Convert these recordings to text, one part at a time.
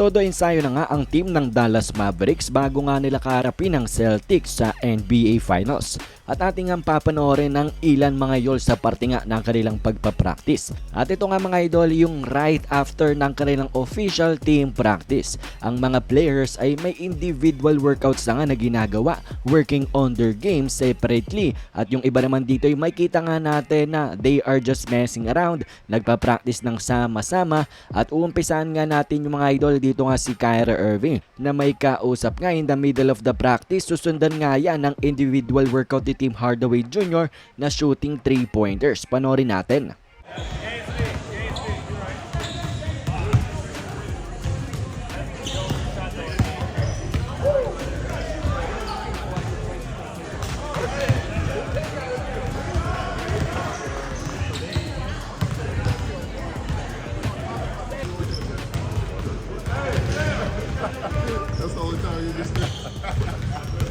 Todo ensayo na nga ang team ng Dallas Mavericks bago nga nila kaharapin ang Celtics sa NBA Finals. At ating ang papanoorin ng ilan mga idol sa parte nga ng kanilang pagpapractice. At ito nga mga idol yung right after ng kanilang official team practice. Ang mga players ay may individual workouts na nga na ginagawa working on their games separately. At yung iba naman dito ay makita nga natin na they are just messing around, nagpa-practice ng sama-sama at uumpisahan nga natin yung mga idol dito nga si Kyra Irving na may kausap nga in the middle of the practice susundan nga yan ng individual workout Team Hardaway Jr. na shooting 3-pointers. Panorin natin. That's the only time you. I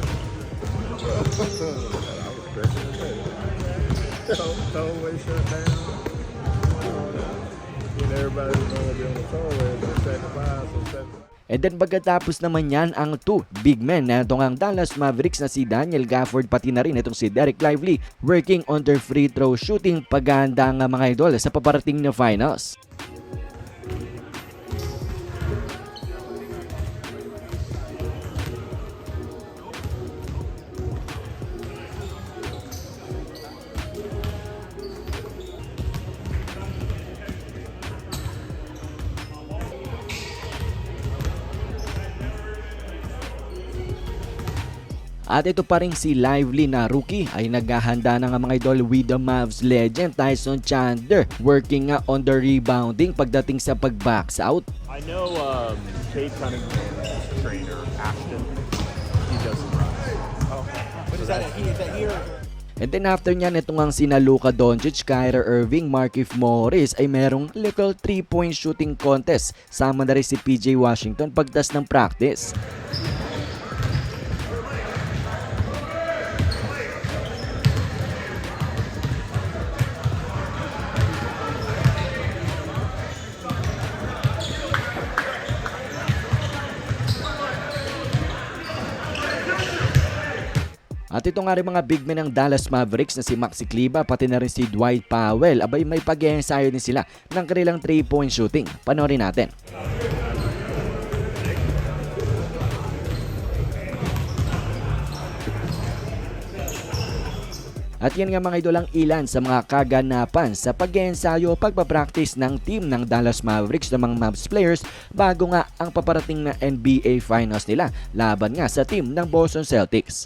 was throwaway shut down. Everybody who's going be on the set the five, so set the And then pagkatapos naman yan ang two big men na itong ang Dallas Mavericks na si Daniel Gafford pati na rin itong si Derek Lively working on their free throw shooting paghahanda nga mga idol sa paparating na finals. At ito pa rin si Lively na rookie ay naghahanda na nga mga idol with the Mavs legend Tyson Chandler working nga on the rebounding pagdating sa pag-box out. I know um, Kate Cunningham's trainer, Ashton. He does some runs. But is that? Is that here? And then after niyan, itong ang sina Luka Doncic, Kyra Irving, Markif Morris ay merong little 3-point shooting contest. Sama na rin si PJ Washington pagtas ng practice. At ito nga rin mga big men ng Dallas Mavericks na si Maxi Kleber pati na rin si Dwight Powell. Abay may pag-ensayo din sila ng kanilang 3-point shooting. Panorin natin. At yan nga mga idol ang ilan sa mga kaganapan sa pag-ensayo pagpapractice ng team ng Dallas Mavericks ng mga Mavs players bago nga ang paparating na NBA Finals nila laban nga sa team ng Boston Celtics.